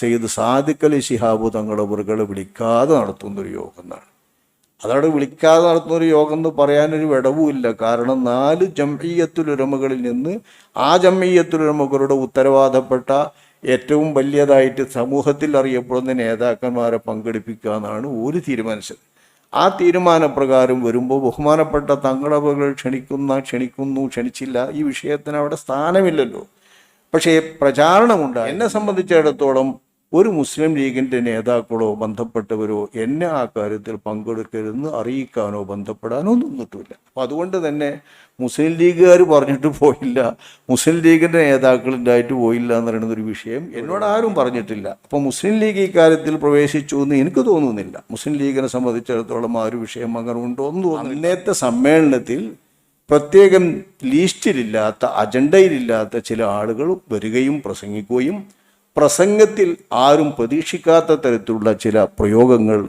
സെയ്ദ് സാദിഖ് അലി തങ്ങളുടെ തങ്ങളവറുകളെ വിളിക്കാതെ നടത്തുന്നൊരു യോഗം എന്നാണ് അതവിടെ വിളിക്കാതെ നടത്തുന്ന ഒരു യോഗം എന്ന് പറയാനൊരു വിടവുമില്ല കാരണം നാല് ജംഇയ്യത്തുലുരമകളിൽ നിന്ന് ആ ജംഇയ്യത്തുലുരമകളുടെ ഉത്തരവാദപ്പെട്ട ഏറ്റവും വലിയതായിട്ട് സമൂഹത്തിൽ അറിയപ്പെടുന്ന നേതാക്കന്മാരെ പങ്കെടുപ്പിക്കുക എന്നാണ് ഒരു തീരുമാനിച്ചത്. ആ തീരുമാനപ്രകാരം വരുമ്പോൾ ബഹുമാനപ്പെട്ട തങ്ങളവകൾ ക്ഷണിക്കുന്ന ക്ഷണിക്കുന്നു ക്ഷണിച്ചില്ല ഈ വിഷയത്തിന് അവിടെ സ്ഥാനമില്ലല്ലോ. പക്ഷേ പ്രചാരണമുണ്ട് എന്നെ സംബന്ധിച്ചിടത്തോളം ഒരു മുസ്ലിം ലീഗിന്റെ നേതാക്കളോ ബന്ധപ്പെട്ടവരോ എന്നെ ആ കാര്യത്തിൽ പങ്കെടുക്കരുതെന്ന് അറിയിക്കാനോ ബന്ധപ്പെടാനോ നിന്നിട്ടില്ല. അപ്പം അതുകൊണ്ട് തന്നെ മുസ്ലിം ലീഗുകാർ പറഞ്ഞിട്ട് പോയില്ല. മുസ്ലിം ലീഗിന്റെ നേതാക്കളുണ്ടായിട്ട് പോയില്ല എന്ന് പറയുന്ന ഒരു വിഷയം എന്നോട് ആരും പറഞ്ഞിട്ടില്ല. അപ്പോൾ മുസ്ലിം ലീഗ് ഈ കാര്യത്തിൽ പ്രവേശിച്ചു എന്ന് എനിക്ക് തോന്നുന്നില്ല. മുസ്ലിം ലീഗിനെ സംബന്ധിച്ചിടത്തോളം ആ ഒരു വിഷയം അങ്ങനെ ഉണ്ടോ എന്ന് തോന്നുന്നു ഇന്നത്തെ സമ്മേളനത്തിൽ പ്രത്യേകം ലീസ്റ്റിലില്ലാത്ത അജണ്ടയിലില്ലാത്ത ചില ആളുകൾ വരികയും പ്രസംഗിക്കുകയും പ്രസംഗത്തിൽ ആരും പ്രതീക്ഷിക്കാത്ത തരത്തിലുള്ള ചില പ്രയോഗങ്ങൾ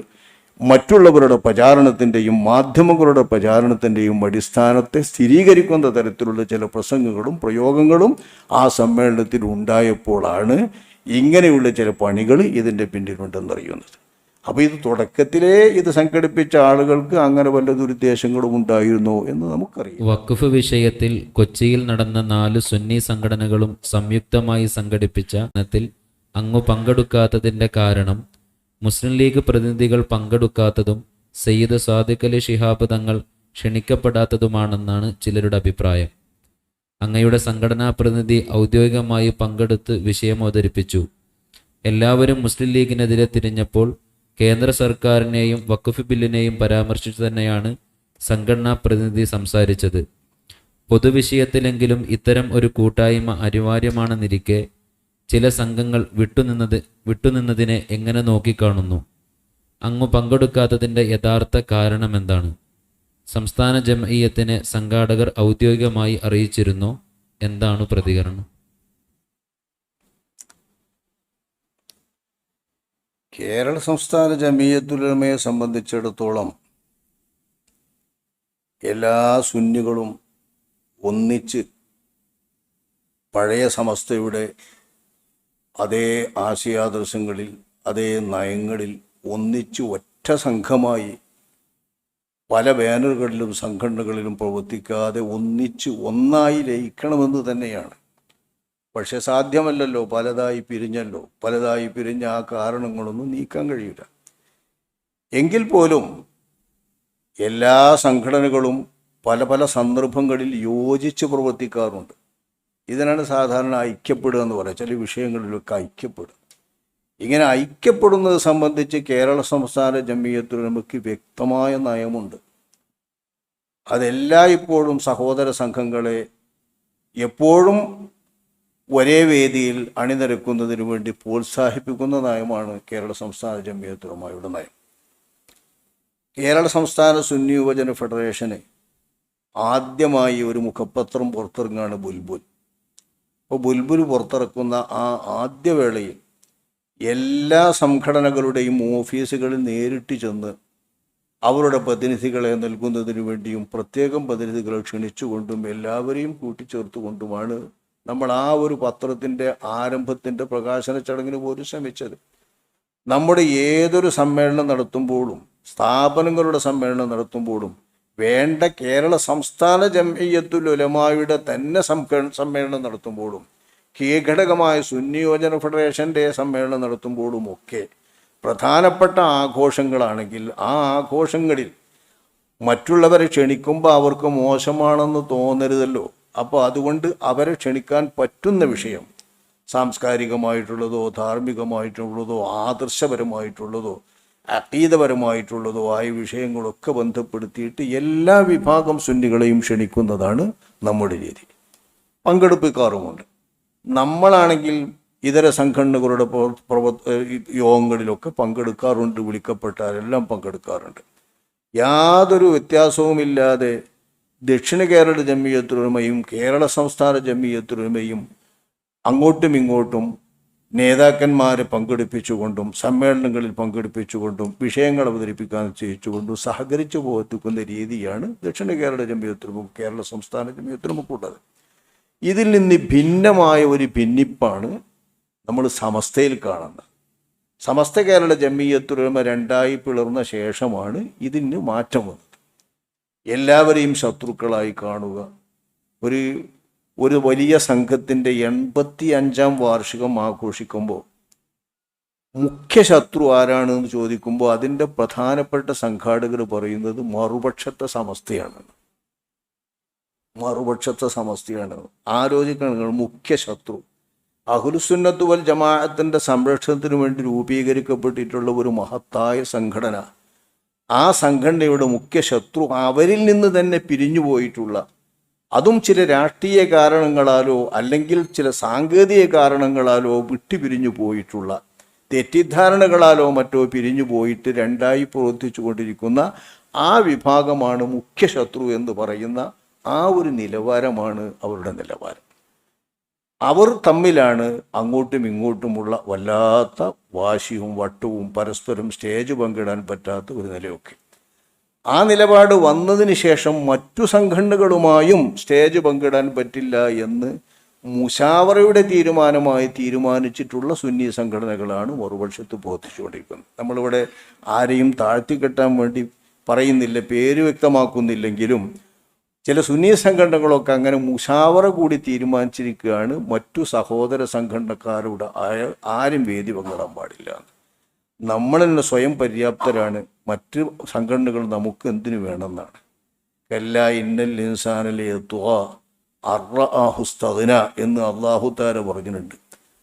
മറ്റുള്ളവരുടെ പ്രചാരണത്തിന്റെയും മാധ്യമങ്ങളുടെ പ്രചാരണത്തിന്റെയും അടിസ്ഥാനത്തെ സ്ഥിരീകരിക്കുന്ന തരത്തിലുള്ള ചില പ്രസംഗങ്ങളും പ്രയോഗങ്ങളും ആ സമ്മേളനത്തിൽ ഉണ്ടായപ്പോഴാണ് ഇങ്ങനെയുള്ള ചില പണികൾ ഇതിന്റെ പിന്നിലുണ്ടെന്നറിയുന്നത്. അപ്പോൾ ഇത് തുടക്കത്തിലേ ഇത് സംഘടിപ്പിച്ച ആളുകൾക്ക് അങ്ങനെ വല്ല ദുരുദ്ദേശങ്ങളും ഉണ്ടായിരുന്നു എന്ന് നമുക്കറിയാം. വഖഫ് വിഷയത്തിൽ കൊച്ചിയിൽ നടന്ന നാല് സുന്നി സംഘടനകളും സംയുക്തമായി സംഘടിപ്പിച്ച അങ്ങു പങ്കെടുക്കാത്തതിന്റെ കാരണം മുസ്ലിം ലീഗ് പ്രതിനിധികൾ പങ്കെടുക്കാത്തതും സയ്യിദ് സാദിഖ് അലി ഷിഹാബ് തങ്ങൾ ക്ഷണിക്കപ്പെടാത്തതുമാണെന്നാണ് ചിലരുടെ അഭിപ്രായം. അങ്ങയുടെ സംഘടനാ പ്രതിനിധി ഔദ്യോഗികമായി പങ്കെടുത്ത് വിഷയം അവതരിപ്പിച്ചു. എല്ലാവരും മുസ്ലിം ലീഗിനെതിരെ തിരിഞ്ഞപ്പോൾ കേന്ദ്ര സർക്കാരിനെയും വഖഫ് ബില്ലിനെയും പരാമർശിച്ചു തന്നെയാണ് സംഘടനാ പ്രതിനിധി സംസാരിച്ചത്. പൊതുവിഷയത്തിലെങ്കിലും ഇത്തരം ഒരു കൂട്ടായ്മ അനിവാര്യമാണെന്നിരിക്കെ ചില സംഘങ്ങൾ വിട്ടുനിന്നത് വിട്ടുനിന്നതിനെ എങ്ങനെ നോക്കിക്കാണുന്നു? അങ്ങ് പങ്കെടുക്കാത്തതിന്റെ യഥാർത്ഥ കാരണം എന്താണ് സംസ്ഥാന ജമഈയത്തിനെ സംഘാടകർ ഔദ്യോഗികമായി അറിയിച്ചിരുന്നോ. എന്താണ് പ്രതികരണം? കേരള സംസ്ഥാന ജമീയത്തുലമയെ സംബന്ധിച്ചിടത്തോളം എല്ലാ സുന്നികളും ഒന്നിച്ച് പഴയ സമസ്തയുടെ അതേ ആശയാദർശങ്ങളിൽ അതേ നയങ്ങളിൽ ഒന്നിച്ചു ഒറ്റ സംഘമായി പല ബാനറുകളിലും സംഘടനകളിലും പ്രവർത്തിക്കാതെ ഒന്നിച്ച് ഒന്നായി ലയിക്കണമെന്ന് തന്നെയാണ്. പക്ഷെ സാധ്യമല്ലല്ലോ പലതായി പിരിഞ്ഞല്ലോ. പലതായി പിരിഞ്ഞ ആ കാരണങ്ങളൊന്നും നീക്കാൻ കഴിയില്ല. എങ്കിൽ പോലും എല്ലാ സംഘടനകളും പല പല സന്ദർഭങ്ങളിൽ യോജിച്ച് പ്രവർത്തിക്കാറുണ്ട്. ഇതിനാണ് സാധാരണ ഐക്യപ്പെടുക എന്ന് പറയുക. ചില വിഷയങ്ങളിലൊക്കെ ഐക്യപ്പെടുക ഇങ്ങനെ ഐക്യപ്പെടുന്നത് സംബന്ധിച്ച് കേരള സംസ്ഥാന ജമീയത്തിൽ നമുക്ക് വ്യക്തമായ നയമുണ്ട്. അതെല്ലായ്പ്പോഴും സഹോദര സംഘങ്ങളെ എപ്പോഴും ഒരേ വേദിയിൽ അണിനിരക്കുന്നതിന് വേണ്ടി പ്രോത്സാഹിപ്പിക്കുന്ന നയമാണ് കേരള സംസ്ഥാന ജമീയത്തുലമായുടെ നയം. കേരള സംസ്ഥാന സുന്നി യുവജന ഫെഡറേഷന് ആദ്യമായി ഒരു മുഖപത്രം പുറത്തിറങ്ങുകയാണ് ബുൽബുൽ. അപ്പോൾ ബുൽബുൽ പുറത്തിറക്കുന്ന ആ ആദ്യവേളയിൽ എല്ലാ സംഘടനകളുടെയും ഓഫീസുകളിൽ നേരിട്ട് ചെന്ന് അവരുടെ പ്രതിനിധികളെ നൽകുന്നതിന് വേണ്ടിയും പ്രത്യേകം പ്രതിനിധികളെ ക്ഷണിച്ചുകൊണ്ടും എല്ലാവരെയും കൂട്ടിച്ചേർത്തുകൊണ്ടുമാണ് നമ്മൾ ആ ഒരു പത്രത്തിന്റെ ആരംഭത്തിന്റെ പ്രകാശന ചടങ്ങിന് പോലും ശ്രമിച്ചത്. നമ്മുടെ ഏതൊരു സമ്മേളനം നടത്തുമ്പോഴും സ്ഥാപനങ്ങളുടെ സമ്മേളനം നടത്തുമ്പോഴും വേണ്ട കേരള സംസ്ഥാന ജംഇയ്യത്തുൽ ഉലമായുടെ തന്നെ സമ്മേളനം നടത്തുമ്പോഴും കീഘടകമായ സുന്നി യോജന ഫെഡറേഷന്റെ സമ്മേളനം നടത്തുമ്പോഴും ഒക്കെ പ്രധാനപ്പെട്ട ആഘോഷങ്ങളാണെങ്കിൽ ആ ആഘോഷങ്ങളിൽ മറ്റുള്ളവരെ ക്ഷണിക്കുമ്പോൾ അവർക്ക് മോശമാണെന്ന് തോന്നരുതല്ലോ. അപ്പോൾ അതുകൊണ്ട് അവരെ ക്ഷണിക്കാൻ പറ്റുന്ന വിഷയം സാംസ്കാരികമായിട്ടുള്ളതോ ധാർമ്മികമായിട്ടുള്ളതോ ആദർശപരമായിട്ടുള്ളതോ അക്കീതപരമായിട്ടുള്ളതോ ആയ വിഷയങ്ങളൊക്കെ ബന്ധപ്പെടുത്തിയിട്ട് എല്ലാ വിഭാഗം സുന്നികളെയും ക്ഷണിക്കുന്നതാണ് നമ്മുടെ രീതി. പങ്കെടുപ്പിക്കാറുമുണ്ട്. നമ്മളാണെങ്കിൽ ഇതര സംഘടനകളുടെ പ്രവ- പ്രവ- ഏഹ് യോഗങ്ങളിലൊക്കെ പങ്കെടുക്കാറുണ്ട് വിളിക്കപ്പെട്ടാലെല്ലാം പങ്കെടുക്കാറുണ്ട്. യാതൊരു വ്യത്യാസവുമില്ലാതെ ദക്ഷിണ കേരള ജമ്മിയത്തുരുമയും കേരള സംസ്ഥാന ജമ്മിയത്തുരുമയും അങ്ങോട്ടും ഇങ്ങോട്ടും നേതാക്കന്മാരെ പങ്കെടുപ്പിച്ചുകൊണ്ടും സമ്മേളനങ്ങളിൽ പങ്കെടുപ്പിച്ചുകൊണ്ടും വിഷയങ്ങൾ അവതരിപ്പിക്കാൻ ചെയ്യിച്ചുകൊണ്ടും സഹകരിച്ചു പോകത്തിക്കുന്ന രീതിയാണ് ദക്ഷിണ കേരള ജമ്മിയത്തിനും കേരള സംസ്ഥാന ജമ്മിയത്തിനുമൊക്കെ ഇതിൽ നിന്ന് ഭിന്നമായ ഒരു ഭിന്നിപ്പാണ് നമ്മൾ സമസ്തയിൽ കാണുന്നത്. സമസ്ത കേരള ജമ്മിയത്തുലമ രണ്ടായി പിളർന്ന ശേഷമാണ് ഇതിന് മാറ്റം വന്നത്. എല്ലാവരെയും ശത്രുക്കളായി കാണുക. ഒരു ഒരു വലിയ സംഘത്തിന്റെ എൺപത്തി അഞ്ചാം വാർഷികം ആഘോഷിക്കുമ്പോൾ മുഖ്യ ശത്രു ആരാണെന്ന് ചോദിക്കുമ്പോൾ അതിന്റെ പ്രധാനപ്പെട്ട സംഘാടകർ പറയുന്നത് മറുപക്ഷത്തെ സമസ്തയാണ്. മറുപക്ഷത്തെ സമസ്തയാണ്. ആലോചിക്കണം മുഖ്യ ശത്രു അഹുലുസുന്നത്ത് വൽ ജമാഅത്തിന്റെ സംരക്ഷണത്തിന് വേണ്ടി രൂപീകരിക്കപ്പെട്ടിട്ടുള്ള ഒരു മഹത്തായ സംഘടന. ആ സംഘടനയുടെ മുഖ്യ ശത്രു അവരിൽ നിന്ന് തന്നെ പിരിഞ്ഞു പോയിട്ടുള്ള അതും ചില രാഷ്ട്രീയ കാരണങ്ങളാലോ അല്ലെങ്കിൽ ചില സാങ്കേതിക കാരണങ്ങളാലോ വിട്ടുപിരിഞ്ഞു പോയിട്ടുള്ള തെറ്റിദ്ധാരണകളാലോ മറ്റോ പിരിഞ്ഞു പോയിട്ട് രണ്ടായി പ്രവർത്തിച്ചു കൊണ്ടിരിക്കുന്ന ആ വിഭാഗമാണ് മുഖ്യ ശത്രു എന്ന് പറയുന്ന ആ ഒരു നിലവാരമാണ് അവരുടെ നിലവാരം. അവർ തമ്മിലാണ് അങ്ങോട്ടും ഇങ്ങോട്ടുമുള്ള വല്ലാത്ത വാശിയും വട്ടവും പരസ്പരം സ്റ്റേജ് പങ്കിടാൻ പറ്റാത്ത ഒരു നിലയൊക്കെ. ആ നിലപാട് വന്നതിന് ശേഷം മറ്റു സംഘടനകളുമായും സ്റ്റേജ് പങ്കിടാൻ പറ്റില്ല എന്ന് മുഷാവറയുടെ തീരുമാനമായി തീരുമാനിച്ചിട്ടുള്ള സുന്നി സംഘടനകളാണ് മറുപക്ഷത്ത് ബോധിച്ചുകൊണ്ടിരിക്കുന്നത് നമ്മളിവിടെ ആരെയും താഴ്ത്തിക്കെട്ടാൻ വേണ്ടി പറയുന്നില്ല പേര് വ്യക്തമാക്കുന്നില്ലെങ്കിലും ചില സുന്നി സംഘടനകളൊക്കെ അങ്ങനെ മുഷാവറ കൂടി തീരുമാനിച്ചിരിക്കുകയാണ്. മറ്റു സഹോദര സംഘടനക്കാരോട് ആരും വേദി പങ്കിടാൻ പാടില്ല. നമ്മൾ തന്നെ സ്വയം പര്യാപ്തരാണ്. മറ്റ് സംഘടനകൾ നമുക്ക് എന്തിനു വേണമെന്നാണ്. കല്ല ഇന്നൽ ഇൻസാനലെ അർഹുസ്തന എന്ന് അള്ളാഹു താര പറഞ്ഞിട്ടുണ്ട്.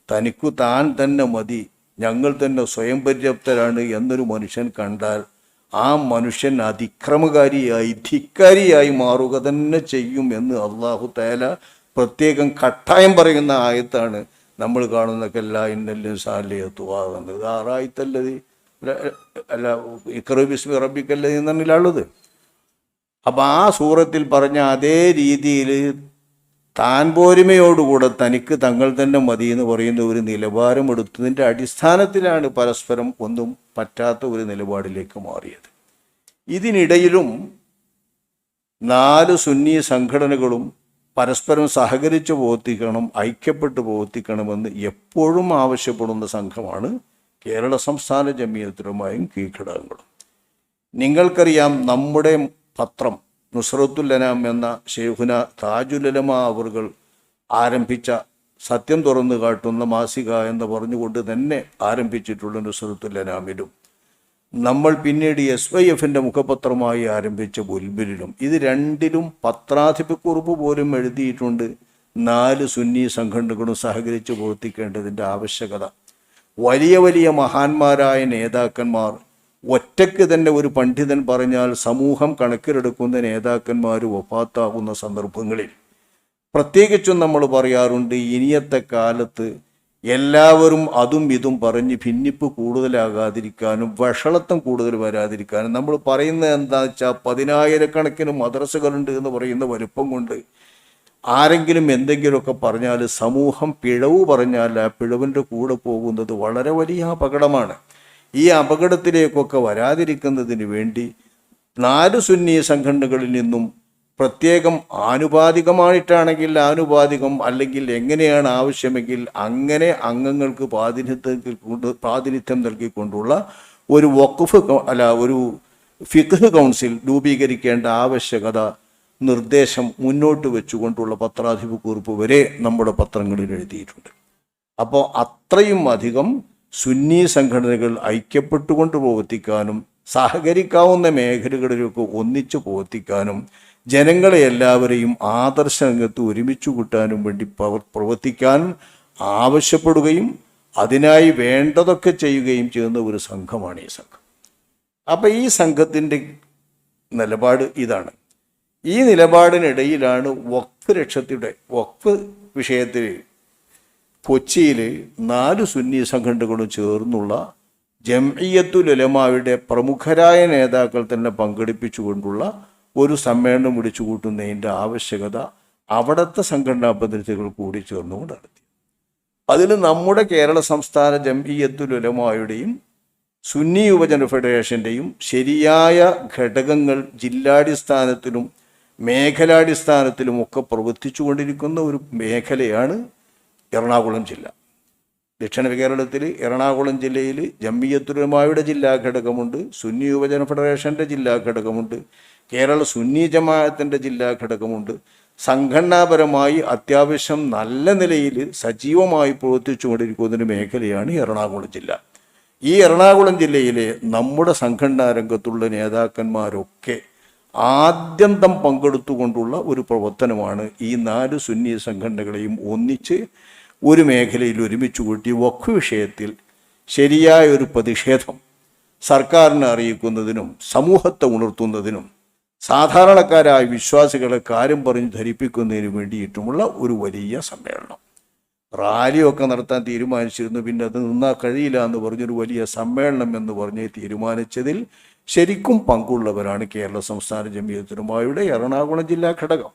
തനിക്കു താൻ തന്നെ മതി ഞങ്ങൾ തന്നെ സ്വയം പര്യാപ്തരാണ് എന്നൊരു മനുഷ്യൻ കണ്ടാൽ ആ മനുഷ്യൻ അതിക്രമകാരിയായി ധിക്കാരിയായി മാറുക തന്നെ ചെയ്യും എന്ന് അള്ളാഹു തേല പ്രത്യേകം കട്ടായം പറയുന്ന ആയത്താണ് നമ്മൾ കാണുന്ന കല്ല ഇന്നല്ലും തുവാ എന്നത്. ആറായിത്തല്ലത്. അല്ല ഇക്കറു ബിസ്മി റബിക്കല്ല എന്നുള്ളത് അപ്പം ആ സൂറത്തിൽ പറഞ്ഞ അതേ രീതിയിൽ താൻ പോരുമയോടുകൂടെ തനിക്ക് തങ്ങൾ തന്നെ മതി എന്ന് പറയുന്ന ഒരു നിലവാരം എടുത്തതിന്റെ അടിസ്ഥാനത്തിലാണ് പരസ്പരം ഒന്നും പറ്റാത്ത ഒരു നിലപാടിലേക്ക് മാറിയത്. ഇതിനിടയിലും നാല് സുന്നി സംഘടനകളും പരസ്പരം സഹകരിച്ച് പ്രവർത്തിക്കണം ഐക്യപ്പെട്ട് പ്രവർത്തിക്കണമെന്ന് എപ്പോഴും ആവശ്യപ്പെടുന്ന സംഘമാണ് കേരള സംസ്ഥാന ജമീയത്തിനുമായും കീഴ്ഘടകങ്ങളും. നിങ്ങൾക്കറിയാം നമ്മുടെ പത്രം നുസ്രത്തുല്ലനാം എന്ന ഷെയ്ഖുന താജുലമ അവർകൾ ആരംഭിച്ച സത്യം തുറന്നു കാട്ടുന്ന മാസിക എന്ന് പറഞ്ഞുകൊണ്ട് തന്നെ ആരംഭിച്ചിട്ടുള്ള നുസ്രത്തുല്ലനാമിലും. നമ്മൾ പിന്നീട് എസ് വൈ എഫിന്റെ മുഖപത്രമായി ആരംഭിച്ച ബുൽബിലും ഇത് രണ്ടിലും പത്രാധിപക്കുറിപ്പ് പോലും എഴുതിയിട്ടുണ്ട്. നാല് സുന്നി സംഘടനകളും സഹകരിച്ച് പ്രവർത്തിക്കേണ്ടതിന്റെ ആവശ്യകത. വലിയ വലിയ മഹാന്മാരായ നേതാക്കന്മാർ ഒറ്റയ്ക്ക് തന്നെ ഒരു പണ്ഡിതൻ പറഞ്ഞാൽ സമൂഹം കണക്കിലെടുക്കുന്ന നേതാക്കന്മാർ ഒപ്പാത്താകുന്ന സന്ദർഭങ്ങളിൽ. പ്രത്യേകിച്ചും നമ്മൾ പറയാറുണ്ട് ഇനിയത്തെ കാലത്ത് എല്ലാവരും അതും ഇതും പറഞ്ഞ് ഭിന്നിപ്പ് കൂടുതലാകാതിരിക്കാനും വഷളത്വം കൂടുതൽ വരാതിരിക്കാനും. നമ്മൾ പറയുന്നത് എന്താ വെച്ചാൽ പതിനായിരക്കണക്കിന് മദ്രസകളുണ്ട് എന്ന് പറയുന്ന വലുപ്പം കൊണ്ട് ആരെങ്കിലും എന്തെങ്കിലുമൊക്കെ പറഞ്ഞാൽ സമൂഹം പിഴവ് പറഞ്ഞാൽ ആ പിഴവിന്റെ കൂടെ പോകുന്നത് വളരെ വലിയ അപകടമാണ്. ഈ അപകടത്തിലേക്കൊക്കെ വരാതിരിക്കുന്നതിന് വേണ്ടി നാല് സുന്നി സംഘടനകളിൽ നിന്നും പ്രത്യേകം ആനുപാതികമായിട്ടാണെങ്കിൽ ആനുപാതികം അല്ലെങ്കിൽ എങ്ങനെയാണ് ആവശ്യമെങ്കിൽ അങ്ങനെ അംഗങ്ങൾക്ക് പ്രാതിനിധ്യം കൊണ്ട് പ്രാതിനിധ്യം നൽകിക്കൊണ്ടുള്ള ഒരു വഖഫ് അല്ല ഒരു ഫിഖ് കൗൺസിൽ രൂപീകരിക്കേണ്ട ആവശ്യകത നിർദ്ദേശം മുന്നോട്ട് വെച്ചുകൊണ്ടുള്ള പത്രാധിപ കുറിപ്പ് വരെ നമ്മുടെ പത്രങ്ങളിൽ എഴുതിയിട്ടുണ്ട്. അപ്പോൾ അത്രയും അധികം സുന്നി സംഘടനകൾ ഐക്യപ്പെട്ടുകൊണ്ട് പ്രവർത്തിക്കാനും സഹകരിക്കാവുന്ന മേഖലകളിലൊക്കെ ഒന്നിച്ചു പ്രവർത്തിക്കാനും ജനങ്ങളെ എല്ലാവരെയും ആദർശ രംഗത്ത് ഒരുമിച്ച് കൂട്ടാനും വേണ്ടി പ്രവർ- പ്രവർത്തിക്കാൻ ആവശ്യപ്പെടുകയും അതിനായി വേണ്ടതൊക്കെ ചെയ്യുകയും ചെയ്യുന്ന ഒരു സംഘമാണ് ഈ സംഘം. അപ്പം ഈ സംഘത്തിന്റെ നിലപാട് ഇതാണ്. ഈ നിലപാടിനിടയിലാണ് വഖഫ് രക്ഷത്തിയുടെ വഖഫ് വിഷയത്തിൽ കൊച്ചിയിൽ നാല് സുന്നി സംഘടനകളും ചേർന്നുള്ള ജംഇയ്യത്തുൽ ഉലമായുടെ പ്രമുഖരായ നേതാക്കൾ തന്നെ പങ്കെടുപ്പിച്ചുകൊണ്ടുള്ള ഒരു സമ്മേളനം വിളിച്ചു കൂട്ടുന്നതിന്റെ ആവശ്യകത അവിടുത്തെ സംഘടനാ പ്രതിനിധികൾ കൂടി ചേർന്നുകൊണ്ട് നടത്തി അതിൽ നമ്മുടെ കേരള സംസ്ഥാന ജംഇയ്യത്തുൽ ഉലമായുടെയും സുന്നി യുവജന ഫെഡറേഷന്റെയും ശരിയായ ഘടകങ്ങൾ ജില്ലാടിസ്ഥാനത്തിലും മേഖലാടിസ്ഥാനത്തിലും പ്രവർത്തിച്ചു കൊണ്ടിരിക്കുന്ന ഒരു മേഖലയാണ് എറണാകുളം ജില്ല. ദക്ഷിണ കേരളത്തിൽ എറണാകുളം ജില്ലയിൽ ജമ്മിയത്തുലമായുടെ ജില്ലാ ഘടകമുണ്ട് സുന്നി യുവജന ഫെഡറേഷന്റെ ജില്ലാ ഘടകമുണ്ട് കേരള സുന്നി ജമാഅത്തിന്റെ ജില്ലാ ഘടകമുണ്ട്. സംഘടനാപരമായി അത്യാവശ്യം നല്ല നിലയിൽ സജീവമായി പ്രവർത്തിച്ചുകൊണ്ടിരിക്കുന്ന ഒരു മേഖലയാണ് എറണാകുളം ജില്ല. ഈ എറണാകുളം ജില്ലയിലെ നമ്മുടെ സംഘടനാ രംഗത്തുള്ള നേതാക്കന്മാരൊക്കെ ആദ്യന്തം പങ്കെടുത്തുകൊണ്ടുള്ള ഒരു പ്രവർത്തനമാണ് ഈ നാല് സുന്നി സംഘടനകളെയും ഒന്നിച്ച് ഒരു മേഖലയിൽ ഒരുമിച്ച് കൂട്ടി വഖു വിഷയത്തിൽ ശരിയായ ഒരു പ്രതിഷേധം സർക്കാരിനെ അറിയിക്കുന്നതിനും സമൂഹത്തെ ഉണർത്തുന്നതിനും സാധാരണക്കാരായ വിശ്വാസികളെ കാര്യം പറഞ്ഞ് ധരിപ്പിക്കുന്നതിന് വേണ്ടിയിട്ടുമുള്ള ഒരു വലിയ സമ്മേളനം. റാലിയൊക്കെ നടത്താൻ തീരുമാനിച്ചിരുന്നു. പിന്നെ അത് നിന്നാൽ കഴിയില്ല എന്ന് പറഞ്ഞൊരു വലിയ സമ്മേളനം എന്ന് പറഞ്ഞ് തീരുമാനിച്ചതിൽ ശരിക്കും പങ്കുള്ളവരാണ് കേരള സംസ്ഥാന ജമീയത്തിനുമായുടെ എറണാകുളം ജില്ലാ ഘടകം.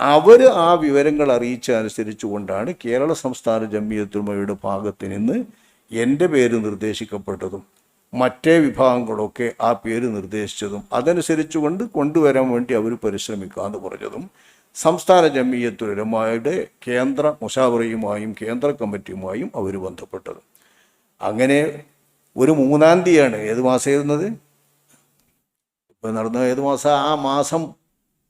അവർ ആ വിവരങ്ങൾ അറിയിച്ച അനുസരിച്ചുകൊണ്ടാണ് കേരള സംസ്ഥാന ജമീയത്തിനുമായുടെ ഭാഗത്ത് നിന്ന് എന്റെ പേര് നിർദ്ദേശിക്കപ്പെട്ടതും മറ്റേ വിഭാഗങ്ങളൊക്കെ ആ പേര് നിർദ്ദേശിച്ചതും അതനുസരിച്ചുകൊണ്ട് കൊണ്ടുവരാൻ വേണ്ടി അവർ പരിശ്രമിക്കാമെന്ന് പറഞ്ഞതും സംസ്ഥാന ജമീയത്തുരമായുടെ കേന്ദ്ര മുഷാവറയുമായും കേന്ദ്ര കമ്മിറ്റിയുമായും അവർ ബന്ധപ്പെട്ടത്. അങ്ങനെ ഒരു മൂന്നാം തീയതിയാണ് ഏത് മാസം ഇരുന്നത് ഇപ്പം നടന്ന ഏത് മാസം? ആ മാസം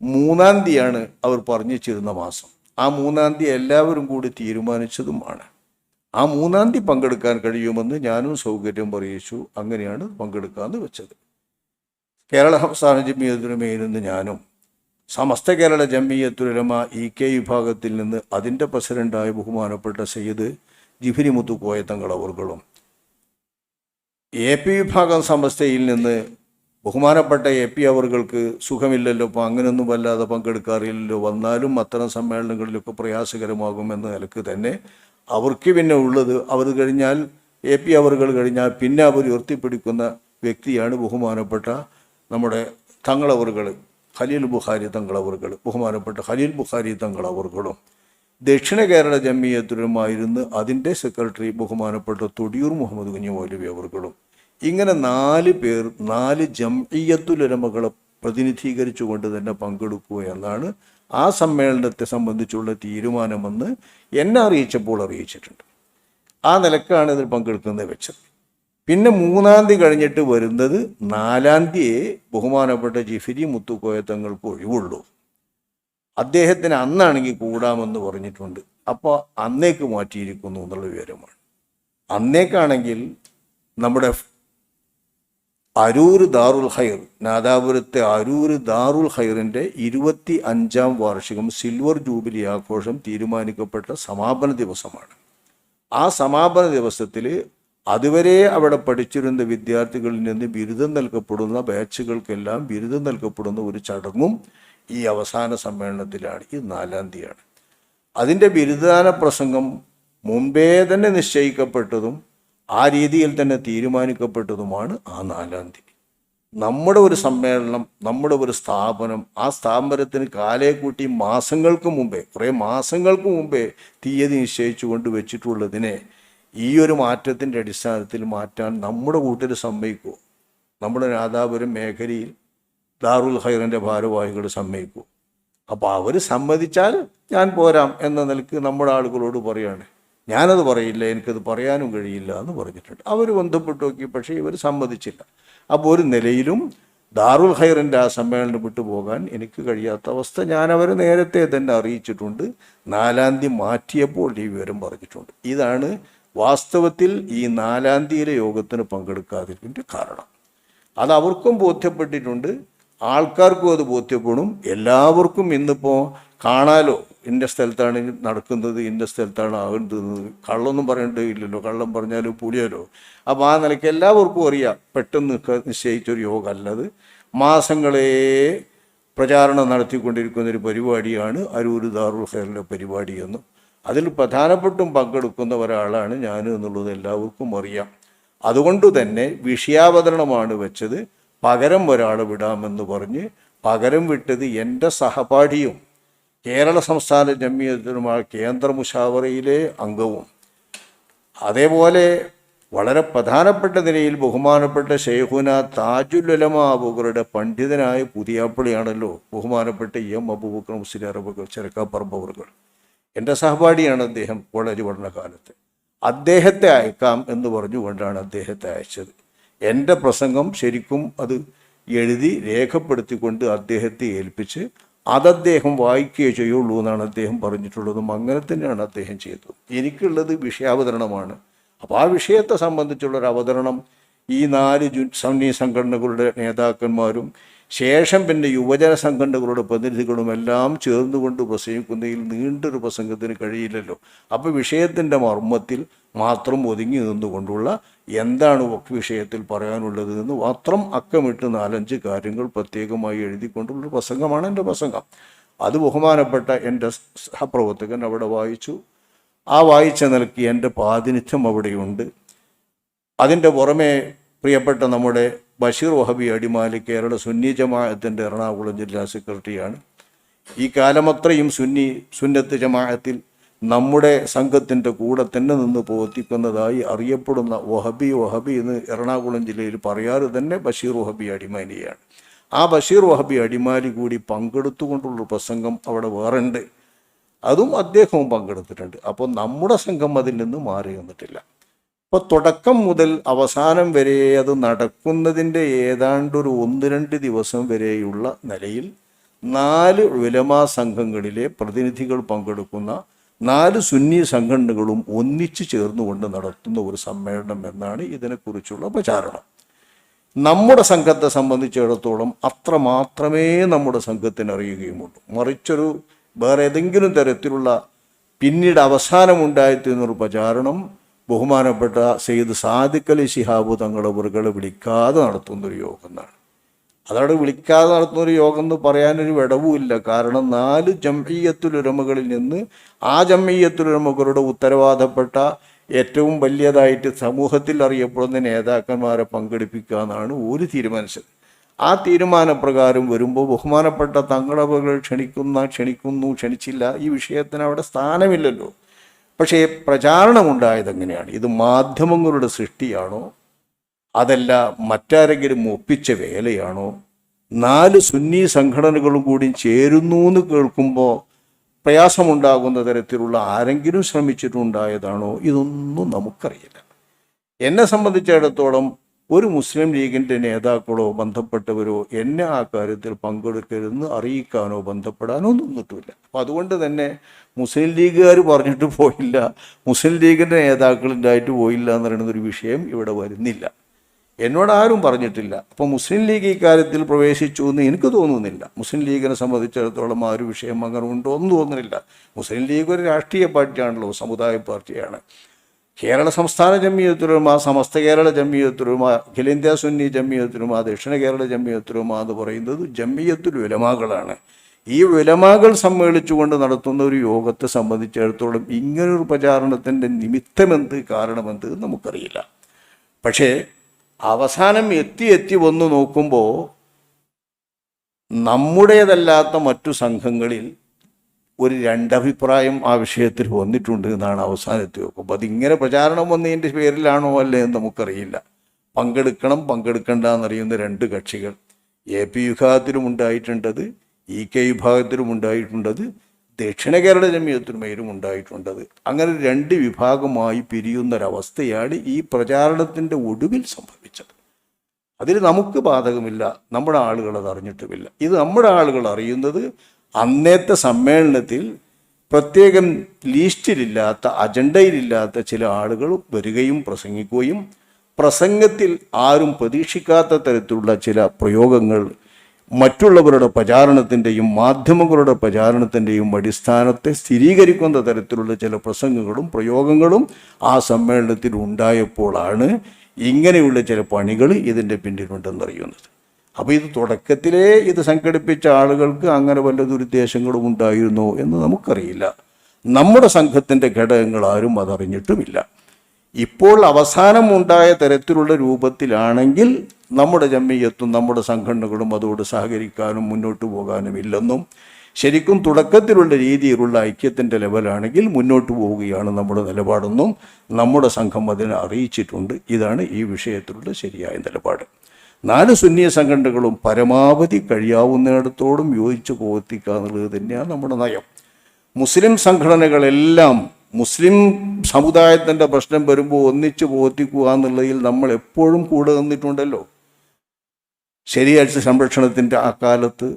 മൂന്നാം തീയതിയാണ് അവർ പറഞ്ഞിച്ചിരുന്ന മാസം. ആ മൂന്നാം തീയതി എല്ലാവരും കൂടി തീരുമാനിച്ചതുമാണ്. ആ മൂന്നാം തീയതി പങ്കെടുക്കാൻ കഴിയുമെന്ന് ഞാനും സൗകര്യം പറയിച്ചു. അങ്ങനെയാണ് പങ്കെടുക്കാമെന്ന് വെച്ചത്. കേരള സംസ്ഥാന ജമിയത്തുലമയിൽ നിന്ന് ഞാനും സമസ്ത കേരള ജമിയത്തുലമ ഇ കെ വിഭാഗത്തിൽ നിന്ന് അതിന്റെ പ്രസിഡന്റായി ബഹുമാനപ്പെട്ട സയ്യിദ് ജിഫിരി മുത്തു കോയത്തങ്ങൾ അവർകളും. എ പി വിഭാഗം സമസ്തയിൽ നിന്ന് ബഹുമാനപ്പെട്ട എ പി അവർക്ക് സുഖമില്ലല്ലോ അപ്പോൾ അങ്ങനെയൊന്നും വല്ലാതെ പങ്കെടുക്കാറില്ലല്ലോ വന്നാലും അത്തരം സമ്മേളനങ്ങളിലൊക്കെ പ്രയാസകരമാകുമെന്ന നിലയ്ക്ക് തന്നെ അവർക്ക് പിന്നെ ഉള്ളത് അവർ കഴിഞ്ഞാൽ എ പി അവറുകൾ കഴിഞ്ഞാൽ പിന്നെ അവർ ഉയർത്തിപ്പിടിക്കുന്ന വ്യക്തിയാണ് ബഹുമാനപ്പെട്ട നമ്മുടെ തങ്ങളവറുകൾ ഖലീൽ ബുഖാരി തങ്ങളവറുകൾ ബഹുമാനപ്പെട്ട ഖലീൽ ബുഖാരി തങ്ങളവറുകളും. ദക്ഷിണ കേരള ജമ്മിയത്തിലുമായിരുന്നു അതിന്റെ സെക്രട്ടറി ബഹുമാനപ്പെട്ട തൊടിയൂർ മുഹമ്മദ് കുഞ്ഞു മൗലവി അവർകളും ഇങ്ങനെ നാല് പേർ നാല് ജംഇയത്തുലമകളെ പ്രതിനിധീകരിച്ചു കൊണ്ട് തന്നെ പങ്കെടുക്കുക എന്നാണ് ആ സമ്മേളനത്തെ സംബന്ധിച്ചുള്ള തീരുമാനമെന്ന് എന്നെ അറിയിച്ചപ്പോൾ അറിയിച്ചിട്ടുണ്ട്. ആ നിലക്കാണ് ഇതിൽ പങ്കെടുക്കുന്നത് വെച്ചത്. പിന്നെ മൂന്നാം തീയതി കഴിഞ്ഞിട്ട് വരുന്നത് നാലാം തീയതി ബഹുമാനപ്പെട്ട ജിഫിരി മുത്തുക്കോയത്തങ്ങൾക്ക് ഒഴിവുള്ളൂ. അദ്ദേഹത്തിന് അന്നാണെങ്കിൽ കൂടാമെന്ന് പറഞ്ഞിട്ടുണ്ട്. അപ്പോൾ അന്നേക്ക് മാറ്റിയിരിക്കുന്നു എന്നുള്ള വിവരമാണ്. അന്നേക്കാണെങ്കിൽ നമ്മുടെ അരൂർ ദാറുൽ ഹൈർ നാദാപുരത്തെ അരൂർ ദാറുൽ ഹൈറിന്റെ ഇരുപത്തി അഞ്ചാം വാർഷികം സിൽവർ ജൂബിലി ആഘോഷം തീരുമാനിക്കപ്പെട്ട സമാപന ദിവസമാണ്. ആ സമാപന ദിവസത്തിൽ അതുവരെ അവിടെ പഠിച്ചിരുന്ന വിദ്യാർത്ഥികളിൽ നിന്ന് ബിരുദം നൽകപ്പെടുന്ന ബാച്ചുകൾക്കെല്ലാം ബിരുദം നൽകപ്പെടുന്ന ഒരു ചടങ്ങും ഈ അവസാന സമ്മേളനത്തിലാണ്. ഈ നാലാം തീയതിയാണ്. അതിന്റെ ബിരുദദാന പ്രസംഗം മുമ്പേ തന്നെ നിശ്ചയിക്കപ്പെട്ടതും ആ രീതിയിൽ തന്നെ തീരുമാനിക്കപ്പെട്ടതുമാണ് ആ നാലാം തീയതി. നമ്മുടെ ഒരു സമ്മേളനം നമ്മുടെ ഒരു സ്ഥാപനം ആ സ്ഥാപനത്തിന് കാലേ കൂട്ടി മാസങ്ങൾക്ക് മുമ്പേ കുറേ മാസങ്ങൾക്ക് മുമ്പേ തീയതി നിശ്ചയിച്ചു കൊണ്ട് വെച്ചിട്ടുള്ളതിനെ ഈ ഒരു മാറ്റത്തിന്റെ അടിസ്ഥാനത്തിൽ മാറ്റാൻ നമ്മുടെ കൂട്ടർ സമ്മതിക്കുമോ നമ്മുടെ രാധാപുരം മേഖലയിൽ ദാറുൽ ഹൈറിന്റെ ഭാരവാഹികൾ സമ്മതിക്കും. അപ്പോൾ അവർ സമ്മതിച്ചാൽ ഞാൻ പോരാം എന്ന നിലയ്ക്ക് നമ്മുടെ ആളുകളോട് പറയാണ്. ഞാനത് പറയില്ല എനിക്കത് പറയാനും കഴിയില്ല എന്ന് പറഞ്ഞിട്ടുണ്ട്. അവർ ബന്ധപ്പെട്ട് നോക്കി പക്ഷേ ഇവർ സമ്മതിച്ചില്ല. അപ്പോൾ ഒരു നിലയിലും ദാറുൽ ഹൈറിന്റെ ആ സമ്മേളനം വിട്ടുപോകാൻ എനിക്ക് കഴിയാത്ത അവസ്ഥ ഞാൻ അവരെ നേരത്തെ തന്നെ അറിയിച്ചിട്ടുണ്ട്. നാലാം തീയതി മാറ്റിയപ്പോൾ ഈ വിവരം പറഞ്ഞിട്ടുണ്ട്. ഇതാണ് വാസ്തവത്തിൽ ഈ നാലാം തീയതിയിലെ യോഗത്തിന് പങ്കെടുക്കാതിരിക്കുന്നതിന്റെ കാരണം. അത് അവർക്കും ബോധ്യപ്പെട്ടിട്ടുണ്ട്. ആൾക്കാർക്കും അത് ബോധ്യപ്പെടും. എല്ലാവർക്കും ഇന്നിപ്പോൾ കാണാലോ? ഇന്ന സ്ഥലത്താണ് നടക്കുന്നത് ഇന്ന സ്ഥലത്താണ് ആകുന്നത്. കള്ളൊന്നും പറയണ്ടില്ലല്ലോ കള്ളം പറഞ്ഞാലോ പുളിയാലോ. അപ്പോൾ ആ നിലയ്ക്ക് എല്ലാവർക്കും അറിയാം പെട്ടെന്ന് നിശ്ചയിച്ചൊരു യോഗ അല്ലത്. മാസങ്ങളെ പ്രചാരണം നടത്തിക്കൊണ്ടിരിക്കുന്ന ഒരു പരിപാടിയാണ് അരൂർ ദാറുൽ ഖൈറിന്റെ പരിപാടി അതിൽ പ്രധാനപ്പെട്ടും പങ്കെടുക്കുന്ന ഒരാളാണ് ഞാൻ എന്നുള്ളത് എല്ലാവർക്കും അറിയാം. അതുകൊണ്ട് തന്നെ വിഷയാവതരണമാണ് വെച്ചത്. പകരം ഒരാളെ വിടാമെന്ന് പറഞ്ഞ് പകരം വിട്ടത് എന്റെ സഹപാഠിയും കേരള സംസ്ഥാന ജമ്മിയതുമായ കേന്ദ്ര മുഷാവറയിലെ അംഗവും അതേപോലെ വളരെ പ്രധാനപ്പെട്ട നിലയിൽ ബഹുമാനപ്പെട്ട ഷെയ്ഖുന താജുൽ അബൂക്കറുടെ പണ്ഡിതനായ പുതിയാപ്പള്ളിയാണല്ലോ ബഹുമാനപ്പെട്ട എം അബൂബക്കർ മുസ്ലിം അറബുകൾ ചെറുക്കാ അവർകൾ. എന്റെ സഹപാഠിയാണ് അദ്ദേഹം കോളേജ് പഠനകാലത്ത്. അദ്ദേഹത്തെ അയക്കാം എന്ന് പറഞ്ഞുകൊണ്ടാണ് അദ്ദേഹത്തെ അയച്ചത്. എന്റെ പ്രസംഗം ശരിക്കും അത് എഴുതി രേഖപ്പെടുത്തിക്കൊണ്ട് അദ്ദേഹത്തെ ഏൽപ്പിച്ച് അതദ്ദേഹം വായിക്കുകയോ ചെയ്യുള്ളൂ എന്നാണ് അദ്ദേഹം പറഞ്ഞിട്ടുള്ളതും അങ്ങനെ തന്നെയാണ് അദ്ദേഹം ചെയ്തത്. എനിക്കുള്ളത് വിഷയാവതരണമാണ്. അപ്പോൾ ആ വിഷയത്തെ സംബന്ധിച്ചുള്ളൊരു അവതരണം ഈ നാല് സണ്ണി സംഘടനകളുടെ നേതാക്കന്മാരും ശേഷം പിന്നെ യുവജന സംഘടനകളുടെ പ്രതിനിധികളും എല്ലാം ചേർന്നുകൊണ്ട് പ്രസംഗിക്കുന്നതിൽ നീണ്ടൊരു പ്രസംഗത്തിന് കഴിയില്ലല്ലോ. അപ്പോൾ വിഷയത്തിന്റെ മർമ്മത്തിൽ മാത്രം ഒതുങ്ങി നിന്നുകൊണ്ടുള്ള എന്താണ് വിഷയത്തിൽ പറയാനുള്ളത് എന്ന് മാത്രം അക്കമിട്ട് നാലഞ്ച് കാര്യങ്ങൾ പ്രത്യേകമായി എഴുതിക്കൊണ്ടുള്ള പ്രസംഗമാണ് എന്റെ പ്രസംഗം. അത് ബഹുമാനപ്പെട്ട എന്റെ സഹപ്രവർത്തകൻ അവിടെ വായിച്ചു. ആ വായിച്ച നിലയ്ക്ക് എന്റെ പ്രാതിനിധ്യം അവിടെയുണ്ട്. അതിന്റെ പുറമെ പ്രിയപ്പെട്ട നമ്മുടെ ബഷീർ വഹബി അടിമാലി കേരള സുന്നി ജമാഅത്തിന്റെ എറണാകുളം ജില്ലാ സെക്രട്ടറിയാണ്. ഈ കാലമത്രയും സുന്നി സുന്നത്ത് ജമാഅത്തിൽ നമ്മുടെ സംഘത്തിന്റെ കൂടെ തന്നെ നിന്ന് പ്രവർത്തിക്കുന്നതായി അറിയപ്പെടുന്ന വഹബി വഹബി എന്ന് എറണാകുളം ജില്ലയിൽ പറയാറ് തന്നെ ബഷീർ വഹബി അടിമാലിയാണ്. ആ ബഷീർ വഹബി അടിമാലി കൂടി പങ്കെടുത്തുകൊണ്ടുള്ള പ്രസംഗം അവിടെ വേറുണ്ട്. അതും അദ്ദേഹവും പങ്കെടുത്തിട്ടുണ്ട്. അപ്പോൾ നമ്മുടെ സംഘം അതിൽ നിന്ന് മാറി നിന്നിട്ടില്ല. അപ്പോൾ തുടക്കം മുതൽ അവസാനം വരെ അത് നടക്കുന്നതിന്റെ ഏതാണ്ട് ഒരു ഒന്ന് രണ്ട് ദിവസം വരെയുള്ള നിലയിൽ നാല് ഉലമാ സംഘങ്ങളിലെ പ്രതിനിധികൾ പങ്കെടുക്കുന്ന നാല് സുന്നി സംഘടനകളും ഒന്നിച്ചു ചേർന്നുകൊണ്ട് നടത്തുന്ന ഒരു സമ്മേളനം എന്നാണ് ഇതിനെക്കുറിച്ചുള്ള പ്രചാരണം. നമ്മുടെ സംഘത്തെ സംബന്ധിച്ചിടത്തോളം അത്ര മാത്രമേ നമ്മുടെ സംഘത്തിന് അറിയുകയുമുള്ളൂ. മറിച്ചൊരു വേറെ ഏതെങ്കിലും തരത്തിലുള്ള പിന്നീട് അവസാനമുണ്ടായിത്തീർന്നൊരു പ്രചാരണം ബഹുമാനപ്പെട്ട സെയ്ദ് സാദിഖ് അലി ശിഹാബ് തങ്ങളുടെ മുറികൾ വിളിക്കാതെ നടത്തുന്നൊരു യോഗം എന്നാണ് അതവിടെ വിളിക്കാതെ നടത്തുന്നൊരു യോഗം എന്ന് പറയാനൊരു വിടവുമില്ല കാരണം നാല് ജംഇയ്യത്തുലുരമകളിൽ നിന്ന് ആ ജംഇയ്യത്തുലുരമകളുടെ ഉത്തരവാദപ്പെട്ട ഏറ്റവും വലിയതായിട്ട് സമൂഹത്തിൽ അറിയപ്പെടുന്ന നേതാക്കന്മാരെ പങ്കെടുപ്പിക്കുക എന്നാണ് ഒരു തീരുമാനിച്ചത്. ആ തീരുമാനപ്രകാരം വരുമ്പോൾ ബഹുമാനപ്പെട്ട തങ്ങളവകൾ ക്ഷണിക്കുന്ന ക്ഷണിക്കുന്നു ക്ഷണിച്ചില്ല. ഈ വിഷയത്തിന് അവിടെ സ്ഥാനമില്ലല്ലോ. പക്ഷേ പ്രചാരണമുണ്ടായത് എങ്ങനെയാണ് ഇത് മാധ്യമങ്ങളുടെ സൃഷ്ടിയാണോ? അതല്ല മറ്റാരെങ്കിലും ഒപ്പിച്ച വേലയാണോ? നാല് സുന്നി സംഘടനകളും കൂടി ചേരുന്നു എന്ന് കേൾക്കുമ്പോൾ പ്രയാസമുണ്ടാകുന്ന തരത്തിലുള്ള ആരെങ്കിലും ശ്രമിച്ചിട്ടുണ്ടായതാണോ? ഇതൊന്നും നമുക്കറിയില്ല. എന്നെ സംബന്ധിച്ചിടത്തോളം ഒരു മുസ്ലിം ലീഗിന്റെ നേതാക്കളോ ബന്ധപ്പെട്ടവരോ എന്നെ ആ കാര്യത്തിൽ പങ്കെടുക്കരുതെന്ന് അറിയിക്കാനോ ബന്ധപ്പെടാനോ നിന്നിട്ടുമില്ല അപ്പം അതുകൊണ്ട് തന്നെ മുസ്ലിം ലീഗുകാർ പറഞ്ഞിട്ട് പോയില്ല. മുസ്ലിം ലീഗിന്റെ നേതാക്കളുണ്ടായിട്ട് പോയില്ല എന്ന് പറയുന്ന ഒരു വിഷയം ഇവിടെ വരുന്നില്ല. എന്നോട് ആരും പറഞ്ഞിട്ടില്ല. അപ്പോൾ മുസ്ലിം ലീഗ് ഈ കാര്യത്തിൽ പ്രവേശിച്ചു എന്ന് എനിക്ക് തോന്നുന്നില്ല. മുസ്ലിം ലീഗിനെ സംബന്ധിച്ചിടത്തോളം ആ ഒരു വിഷയം അങ്ങനെ ഉണ്ടോ എന്ന് തോന്നുന്നില്ല. മുസ്ലിം ലീഗ് ഒരു രാഷ്ട്രീയ പാർട്ടിയാണല്ലോ സമുദായ പാർട്ടിയാണ്. കേരള സംസ്ഥാന ജമ്മിയത്തുരുമ സമസ്ത കേരള ജമ്മിയത്തുരുമ അഖിലേന്ത്യാ സുന്നി ജമ്മിയത്തുരുമ ദക്ഷിണ കേരള ജമ്മിയത്തുരുമ എന്ന് പറയുന്നത് ജമ്മിയത്തുൽ ഉലമാകളാണ്. ഈ ഉലമാകൾ സമ്മേളിച്ചുകൊണ്ട് നടത്തുന്ന ഒരു യോഗത്തെ സംബന്ധിച്ചിടത്തോളം ഇങ്ങനൊരു പ്രചാരണത്തിന്റെ നിമിത്തമെന്ത് കാരണമെന്ത് നമുക്കറിയില്ല. പക്ഷേ അവസാനം എത്തി എത്തി വന്ന് നോക്കുമ്പോൾ നമ്മുടേതല്ലാത്ത മറ്റു സംഘങ്ങളിൽ ഒരു രണ്ടഭിപ്രായം ആ വിഷയത്തിൽ വന്നിട്ടുണ്ട് എന്നാണ് അവസാനത്തെ നോക്കുമ്പോൾ അതിങ്ങനെ പ്രചാരണം വന്നതിന്റെ പേരിലാണോ അല്ലേ എന്ന് നമുക്കറിയില്ല. പങ്കെടുക്കണം പങ്കെടുക്കണ്ട എന്നറിയുന്ന രണ്ട് കക്ഷികൾ. എ പി വിഭാഗത്തിലും ഉണ്ടായിട്ടുണ്ടത് ഇ കെ വിഭാഗത്തിലും ഉണ്ടായിട്ടുണ്ടത് ദക്ഷിണ കേരള ജമിയത്തിനുമേലും ഉണ്ടായിട്ടുണ്ടത്. അങ്ങനെ രണ്ട് വിഭാഗമായി പിരിയുന്നൊരവസ്ഥയാണ് ഈ പ്രചാരണത്തിന്റെ ഒടുവിൽ സംഭവിച്ചത്. അതിൽ നമുക്ക് ബാധകമില്ല. നമ്മുടെ ആളുകൾ അത് അറിഞ്ഞിട്ടുമില്ല. ഇത് നമ്മുടെ ആളുകൾ അറിയുന്നത് അന്നത്തെ സമ്മേളനത്തിൽ പ്രത്യേകം ലീസ്റ്റിലില്ലാത്ത അജണ്ടയിലില്ലാത്ത ചില ആളുകൾ വരികയും പ്രസംഗിക്കുകയും പ്രസംഗത്തിൽ ആരും പ്രതീക്ഷിക്കാത്ത തരത്തിലുള്ള ചില പ്രയോഗങ്ങൾ മറ്റുള്ളവരുടെ പ്രചാരണത്തിന്റെയും മാധ്യമങ്ങളുടെ പ്രചാരണത്തിന്റെയും അടിസ്ഥാനത്തെ സ്ഥിരീകരിക്കുന്ന തരത്തിലുള്ള ചില പ്രസംഗങ്ങളും പ്രയോഗങ്ങളും ആ സമ്മേളനത്തിൽ ഉണ്ടായപ്പോഴാണ് ഇങ്ങനെയുള്ള ചില പണികൾ ഇതിന്റെ പിന്നിലുണ്ടെന്നറിയുന്നത്. അപ്പോൾ ഇത് തുടക്കത്തിലേ ഇത് സംഘടിപ്പിച്ച ആളുകൾക്ക് അങ്ങനെ വല്ല ദുരുദ്ദേശങ്ങളും ഉണ്ടായിരുന്നോ എന്ന് നമുക്കറിയില്ല. നമ്മുടെ സംഘത്തിന്റെ ഘടകങ്ങൾ ആരും അതറിഞ്ഞിട്ടുമില്ല. ഇപ്പോൾ അവസാനം ഉണ്ടായ തരത്തിലുള്ള രൂപത്തിലാണെങ്കിൽ നമ്മുടെ ജമ്മിയത്തും നമ്മുടെ സംഘടനകളും അതോട് സഹകരിക്കാനും മുന്നോട്ട് പോകാനും ഇല്ലെന്നും ശരിക്കും തുടക്കത്തിലുള്ള രീതിയിലുള്ള ഐക്യത്തിന്റെ ലെവലാണെങ്കിൽ മുന്നോട്ട് പോവുകയാണ് നമ്മുടെ നിലപാടെന്നും നമ്മുടെ സംഘം അതിനെ അറിയിച്ചിട്ടുണ്ട്. ഇതാണ് ഈ വിഷയത്തിലുള്ള ശരിയായ നിലപാട്. നാല് സുന്നിയ സംഘടനകളും പരമാവധി കഴിയാവുന്നിടത്തോളം യോജിച്ച് പ്രവർത്തിക്കുക എന്നുള്ളത് തന്നെയാണ് നമ്മുടെ നയം. മുസ്ലിം സംഘടനകളെല്ലാം മുസ്ലിം സമുദായത്തിന്റെ പ്രശ്നം വരുമ്പോൾ ഒന്നിച്ച് പ്രവർത്തിക്കുക എന്നുള്ളതിൽ നമ്മൾ എപ്പോഴും കൂടെ നിന്നിട്ടുണ്ടല്ലോ. ശരിയാഴ്ച സംരക്ഷണത്തിന്റെ ആ കാലത്ത്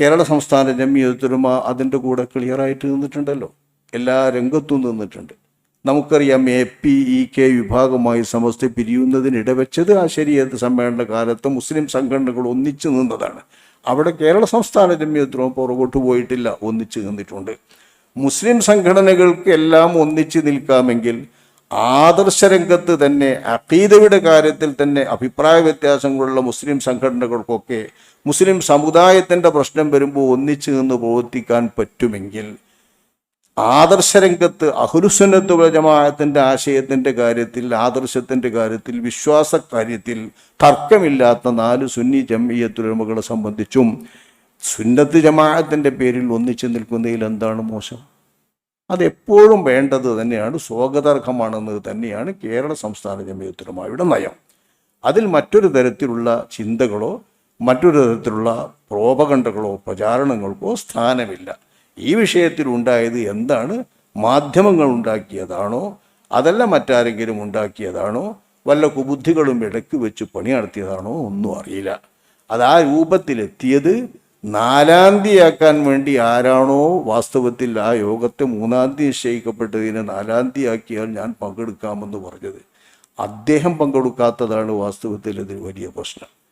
കേരള സംസ്ഥാന ജമ്മിയത്തുലമ അതിന്റെ കൂടെ ക്ലിയറായിട്ട് നിന്നിട്ടുണ്ടല്ലോ. എല്ലാ രംഗത്തും നിന്നിട്ടുണ്ട്. നമുക്കറിയാം എ പി ഇ കെ വിഭാഗമായി സമസ്ത പിരിയുന്നതിനിടവെച്ചത് ആ ശരിയത് സമ്മേളന കാലത്ത് മുസ്ലിം സംഘടനകൾ ഒന്നിച്ചു നിന്നതാണ്. അവിടെ കേരള സംസ്ഥാന ജമ്മിയത്തുലമ പുറകോട്ട് പോയിട്ടില്ല ഒന്നിച്ചു നിന്നിട്ടുണ്ട്. മുസ്ലിം സംഘടനകൾക്ക് എല്ലാം ഒന്നിച്ചു നിൽക്കാമെങ്കിൽ ആദർശ ആദർശരംഗത്ത് തന്നെ അഖീദയുടെ കാര്യത്തിൽ തന്നെ അഭിപ്രായ വ്യത്യാസങ്ങളുള്ള മുസ്ലിം സംഘടനകൾക്കൊക്കെ മുസ്ലിം സമുദായത്തിന്റെ പ്രശ്നം വരുമ്പോൾ ഒന്നിച്ചു നിന്ന് പ്രവർത്തിക്കാൻ പറ്റുമെങ്കിൽ ആദർശരംഗത്ത് അഹുലുസുന്നത്ത് ജമാഅത്തിന്റെ ആശയത്തിന്റെ കാര്യത്തിൽ ആദർശത്തിന്റെ കാര്യത്തിൽ വിശ്വാസ കാര്യത്തിൽ തർക്കമില്ലാത്ത നാല് സുന്നി ജമ്മീയത്തുരമകളെ സംബന്ധിച്ചും സുന്നത്ത് ജമാഅത്തിന്റെ പേരിൽ ഒന്നിച്ചു നിൽക്കുന്നതിൽ എന്താണ് മോശം? അതെപ്പോഴും വേണ്ടത് തന്നെയാണ് സ്വാഗതാർഹമാണെന്നത് തന്നെയാണ് കേരള സംസ്ഥാന ജമിയത്തുലമായുടെ നയം. അതിൽ മറ്റൊരു തരത്തിലുള്ള ചിന്തകളോ മറ്റൊരു തരത്തിലുള്ള പ്രോപകണ്ഠകളോ പ്രചാരണങ്ങൾക്കോ സ്ഥാനമില്ല. ഈ വിഷയത്തിൽ ഉണ്ടായത് എന്താണ്? മാധ്യമങ്ങൾ ഉണ്ടാക്കിയതാണോ? അതല്ല മറ്റാരെങ്കിലും ഉണ്ടാക്കിയതാണോ? വല്ല കുബുദ്ധികളും ഇടയ്ക്ക് വെച്ച് പണി നടത്തിയതാണോ? ഒന്നും അറിയില്ല. അത് ആ രൂപത്തിലെത്തിയത് നാലാം തീയതിയാക്കാൻ വേണ്ടി ആരാണോ വാസ്തവത്തിൽ ആ യോഗത്തെ മൂന്നാം തീയതി നിശ്ചയിക്കപ്പെട്ടതിനെ നാലാം തീയതി ആക്കിയാൽ ഞാൻ പങ്കെടുക്കാമെന്ന് പറഞ്ഞത്. അദ്ദേഹം പങ്കെടുക്കാത്തതാണ് വാസ്തവത്തിൽ ഇതിൽ വലിയ പ്രശ്നം.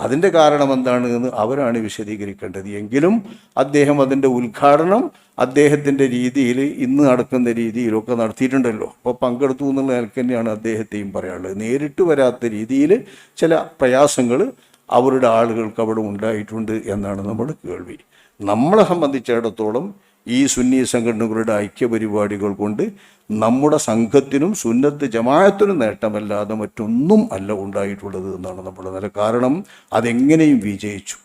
അതിന്റെ കാരണം എന്താണ് എന്ന് അവരാണ് വിശദീകരിക്കേണ്ടത്. എങ്കിലും അദ്ദേഹം അതിന്റെ ഉദ്ഘാടനം അദ്ദേഹത്തിന്റെ രീതിയിൽ ഇന്ന് നടക്കുന്ന രീതിയിലൊക്കെ നടത്തിയിട്ടുണ്ടല്ലോ. അപ്പോൾ പങ്കെടുത്തു എന്നുള്ള നിലയ്ക്ക് തന്നെയാണ് അദ്ദേഹത്തെയും പറയാനുള്ളത്. നേരിട്ട് വരാത്ത രീതിയിൽ ചില പ്രയാസങ്ങൾ അവരുടെ ആളുകൾക്ക് അവിടെ ഉണ്ടായിട്ടുണ്ട് എന്നാണ് നമ്മൾ കേൾവി. നമ്മളെ സംബന്ധിച്ചിടത്തോളം ഈ സുന്നി സംഘടനകളുടെ ഐക്യപരിപാടികൾ കൊണ്ട് നമ്മുടെ സംഘത്തിനും സുന്നത്ത് ജമാഅത്തിനും നേട്ടമല്ലാതെ മറ്റൊന്നും അല്ല ഉണ്ടായിട്ടുള്ളത് എന്നാണ് നമ്മുടെ നില. കാരണം അതെങ്ങനെയും വിജയിച്ചു.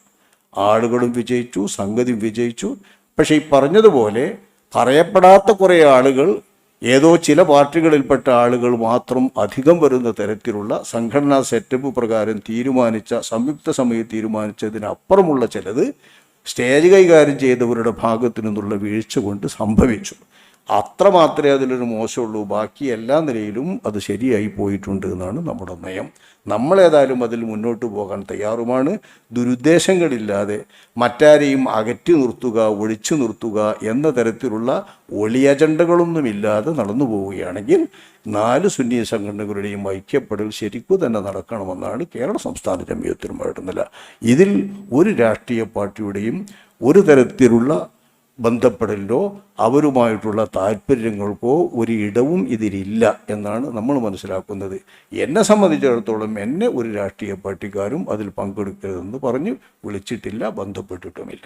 ആളുകളും വിജയിച്ചു സംഗതി വിജയിച്ചു. പക്ഷേ ഈ പറഞ്ഞതുപോലെ പറയപ്പെടാത്ത കുറേ ആളുകൾ ഏതോ ചില പാർട്ടികളിൽപ്പെട്ട ആളുകൾ മാത്രം അധികം വരുന്ന തരത്തിലുള്ള സംഘടനാ സെറ്റപ്പ് പ്രകാരം തീരുമാനിച്ച സംയുക്ത സമിതി തീരുമാനിച്ചതിനപ്പുറമുള്ള ചിലത് സ്റ്റേജ് കൈകാര്യം ചെയ്തവരുടെ ഭാഗത്തു നിന്നുള്ള വീഴ്ച കൊണ്ട് സംഭവിച്ചു. അത്ര മാത്രമേ അതിലൊരു മോശമുള്ളൂ. ബാക്കി എല്ലാ നിലയിലും അത് ശരിയായി പോയിട്ടുണ്ട് എന്നാണ് നമ്മുടെ നയം. നമ്മളേതായാലും അതിൽ മുന്നോട്ട് പോകാൻ തയ്യാറുമാണ്. ദുരുദ്ദേശങ്ങളില്ലാതെ മറ്റാരെയും അകറ്റി നിർത്തുക ഒഴിച്ചു നിർത്തുക എന്ന തരത്തിലുള്ള ഒളി അജണ്ടകളൊന്നുമില്ലാതെ നടന്നു പോവുകയാണെങ്കിൽ നാല് സുന്നി സംഘടനകളുടെയും ഐക്യപ്പെടൽ ശരിക്കു തന്നെ നടക്കണമെന്നാണ് കേരള സംസ്ഥാന നില. ഇതിൽ ഒരു രാഷ്ട്രീയ പാർട്ടിയുടെയും ഒരു തരത്തിലുള്ള ബന്ധപ്പെടലിലോ അവരുമായിട്ടുള്ള താല്പര്യങ്ങൾക്കോ ഒരു ഇടവും ഇതിലില്ല എന്നാണ് നമ്മൾ മനസ്സിലാക്കുന്നത്. എന്നെ സംബന്ധിച്ചിടത്തോളം എന്നെ ഒരു രാഷ്ട്രീയ പാർട്ടിക്കാരും അതിൽ പങ്കെടുക്കരുതെന്ന് പറഞ്ഞ് വിളിച്ചിട്ടില്ല ബന്ധപ്പെട്ടിട്ടുമില്ല.